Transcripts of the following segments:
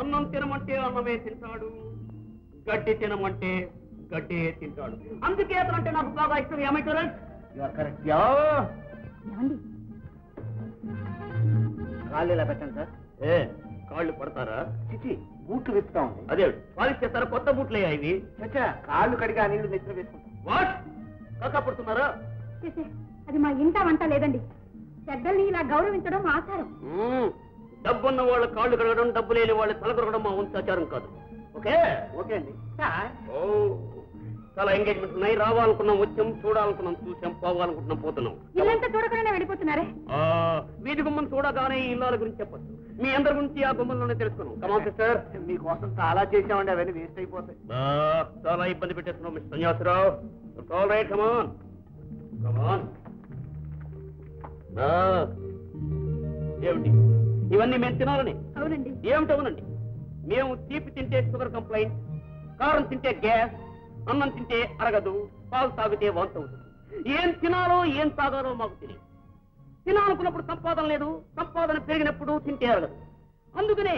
అన్నం తినమంటే అన్నమే తింటాడు గడ్డి తినమంటే గడ్డే తింటాడు. అందుకే అతను అంటే నాకు బాగా ఇష్టం ఏమైతే కరెక్ట్ ఏమండి? కాళ్ళు ఇలా పెట్టండి సార్. ఏ కాళ్ళు పడతారా? చిచి బూట్లు విప్పుతా ఉంది. అదే పాలిష్ చేస్తారా? కొత్త బూట్లే ఇవి? చచ్చా కాళ్ళు కడిగి నీళ్ళు నెత్తిన వేసుకుంటాం. వాట్ కాకా పడుతున్నారా? చేసే అది మా ఇంట వంట లేదండి. పెద్దల్ని ఇలా గౌరవించడం ఆచారం. మ్మ్. డబ్బున్న వాళ్ళ కాళ్ళు కడగడం డబ్బు లేని వాళ్ళ తల కొరగడం మా వంశాచారం కాదు. ఓకే? ఓకే అండి. ఓ చాలా ఎంగేజ్మెంట్ ఉన్నాయి. రావాలనుకున్నాం వచ్చాం చూడాలనుకున్నాం చూసాం పోవాలనుకుంటున్నాం పోతున్నాం. ఇల్లంతా చూడకుండా వెళ్ళిపోతున్నారే. వీధి గుమ్మం చూడగానే ఇల్లాల గురించి చెప్పచ్చు. మీ అందరి గురించి ఆ గుమ్మంలోనే తెలుసుకున్నాం. కమాన్ సిస్టర్ మీకోసం చాలా చేసామండి అవన్నీ వేస్ట్ అయిపోతాయి. చాలా ఇబ్బంది పెట్టేస్తున్నాం mister Sanyasarao. All right come on come on ఏమిటి? ఇవన్నీ మేము తినాలని. అవునండి. ఏమిటవునండి మేము తీపి తింటే షుగర్ కంప్లైంట్ కారం తింటే గ్యాస్ అన్నం తింటే అరగదు పాలు తాగితే వాంతి అవుతుంది. ఏం తినాలో ఏం తాగాలో మాకు తెలియదు. తినాలనుకున్నప్పుడు సంపాదన లేదు సంపాదన పెరిగినప్పుడు తింటే అరగదు. అందుకనే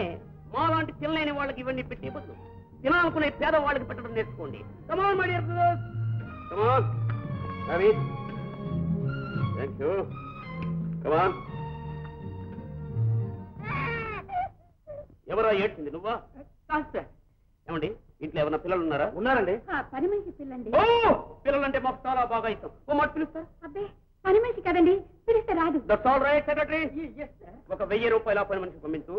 మాలాంటి తినలేని వాళ్ళకి ఇవన్నీ పెట్టి బదులు తినాలనుకునే పేదవాళ్ళకి పెట్టడం నేర్చుకోండి. Come on my dear come on Ravi thank you come on ఎవరా ఏడ్చింది నువ్వా? కాస్త. ఏమండి ఇంట్లో ఏమన్నా పిల్లలు ఉన్నారా ఉన్నారండి. ఆ పని మనిషి పిల్లండి. ఓ పిల్లలంటే మాకు చాలా బాగా ఇష్టం. ఓ మాట పిలుస్తా. అబ్బే పని మనిషి కదండి పిలిస్తే రాదు. దట్స్ ఆల్ రైట్ సెక్రటరీ ఒక వెయ్యి రూపాయలు ఆ పని మనిషికి పంపించు.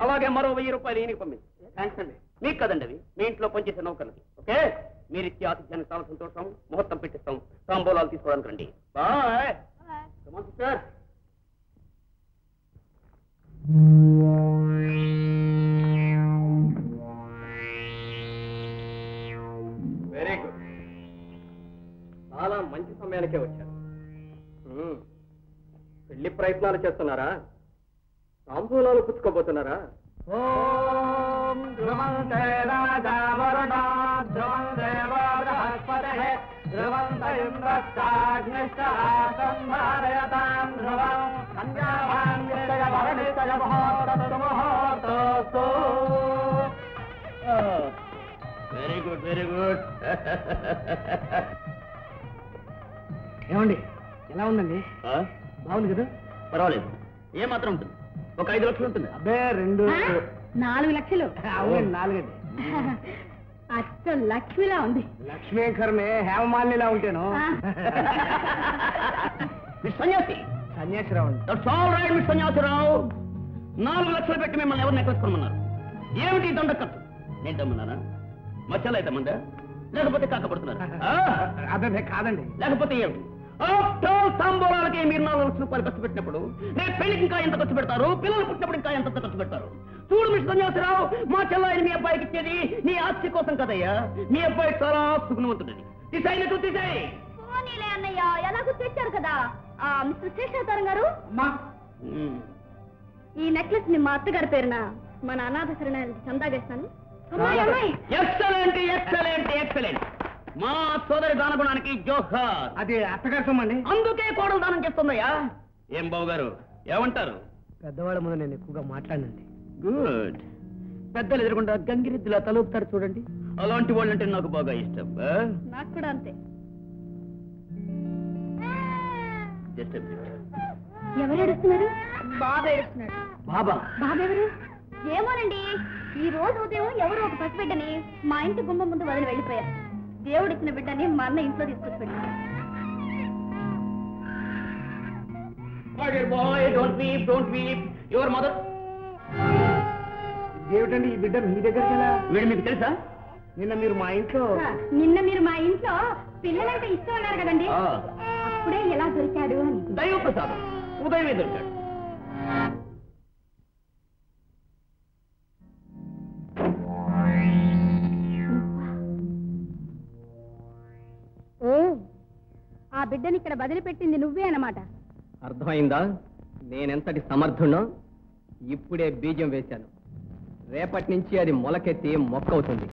అలాగే మరో వెయ్యి రూపాయలు ఈయనకి పంపించు. థ్యాంక్స్ అండి. మీకు కదండి అవి? మీ ఇంట్లో పనిచేసే నౌకర్లకి ఓకే? మీరు ఇచ్చే ఆతిథ్యానికి చాలా సంతోషం. ముహూర్తం పెట్టిస్తాం. తాంబూలాలు తీసుకోవడానికి రండి. బాయ్ చాలా మంచి సమయానికే వచ్చారు. పెళ్ళి ప్రయత్నాలు చేస్తున్నారా? తాంబూలాలు పుచ్చుకోబోతున్నారా? Very good very good. ఏమండి? ఎలా ఉందండి? బాగుంది కదా? పర్వాలేదు. ఏ మాత్రం ఉంటుంది? ఒక ఐదు లక్షలు ఉంటుంది. అబ్బే రెండు? నాలుగు లక్షలు? అవునండి నాలుగండి. అచ్చం లక్ష్మిలా ఉంది. లక్ష్మీకరమే హేమమాలినిలా ఉంటాను. సన్యాసి. Sanyasirao right miss Sanyasirao. నాలుగు లక్షలు పెట్టి మిమ్మల్ని ఎవరిని ఎక్కసుకోమన్నారు ఏమిటి ఈ దండ ఖర్చు నేను దమ్మన్నానా మచ్చలు అయితే మందా లేకపోతే కాకపడుతున్నారు? అదే కాదండి. లేకపోతే ఏమిటి? ఆఫ్టర్ తాంబూలాలకి మీరు నాలుగు లక్షల రూపాయలు ఖర్చు పెట్టినప్పుడు రేపు పెళ్ళికి ఇంకా ఎంత ఖర్చు పెడతారు? పిల్లలు పుట్టినప్పుడు ఇంకా ఎంత ఖర్చు పెడతారు? చూడు మిస్ సన్యాసరావు మా చెల్లాయిని మీ అబ్బాయికి ఇచ్చేది నీ ఆస్తి కోసం కదయ్యా. మీ అబ్బాయి చాలా సుగుణవంతుడని తీసాయి తీసాయి. పోనీలే అన్నయ్య ఎలాగో తెచ్చారు కదా. ఆ, మిస్టర్ శేషావతారం గారు? ఈ నెక్లెస్ని మా అత్తగారి పేరున మన అనాథ శరణాలకి చందా అమ్మాయి. Excellent excellent excellent. మా సోదరి దానగుణానికి జోహార్. అది అత్తగారి సొమ్మండి. అందుకే కోడలు దానం చేస్తుందయ్యా. ఏం బాబు గారు ఏమంటారు? పెద్దవాళ్ళ ముందు నేను ఎక్కువగా మాట్లాడినండి. గుడ్. పెద్దలు ఎదురకుండా గంగిరెద్దులా తలూపుతారు చూడండి. అలాంటి వాళ్ళంటే నాకు బాగా ఇష్టం నాకు కూడా అంతే. జస్ట్ ఎవరు ఏడుస్తున్నారు? బాబు ఏడుస్తున్నాడు. బాబా? బాబు ఎవరు ఏమోనండి. ఈ రోజు ఉదయం ఎవరు ఒక పసిబిడ్డని మా ఇంటి గుమ్మం ముందు వదిలి వెళ్ళిపోయారు. దేవుడిచ్చిన బిడ్డని మా అన్న ఇంట్లో తీసుకొచ్చి పెట్టారు My dear boy, don't weep, don't weep. Your mother. ఏమిటండి ఈ బిడ్డ మీ దగ్గరికి ఎలా? వీడు మీకు తెలుసా? నిన్న మీరు మా ఇంట్లో నిన్న మీరు మా ఇంట్లో పిల్లలంటే ఇష్టం అన్నారు కదండి. ఆ, అప్పుడే ఎలా దొరికాడు అని. దైవ ప్రసాదం ఉదయమే దొరికాడు. బిడ్డని ఇక్కడ వదిలిపెట్టింది నువ్వే అన్నమాట. అర్థమైందా? నేనెంతటి సమర్థుణ్ణో? ఇప్పుడే బీజం వేశాను. రేపటి నుంచి అది మొలకెత్తి మొక్కవుతుంది.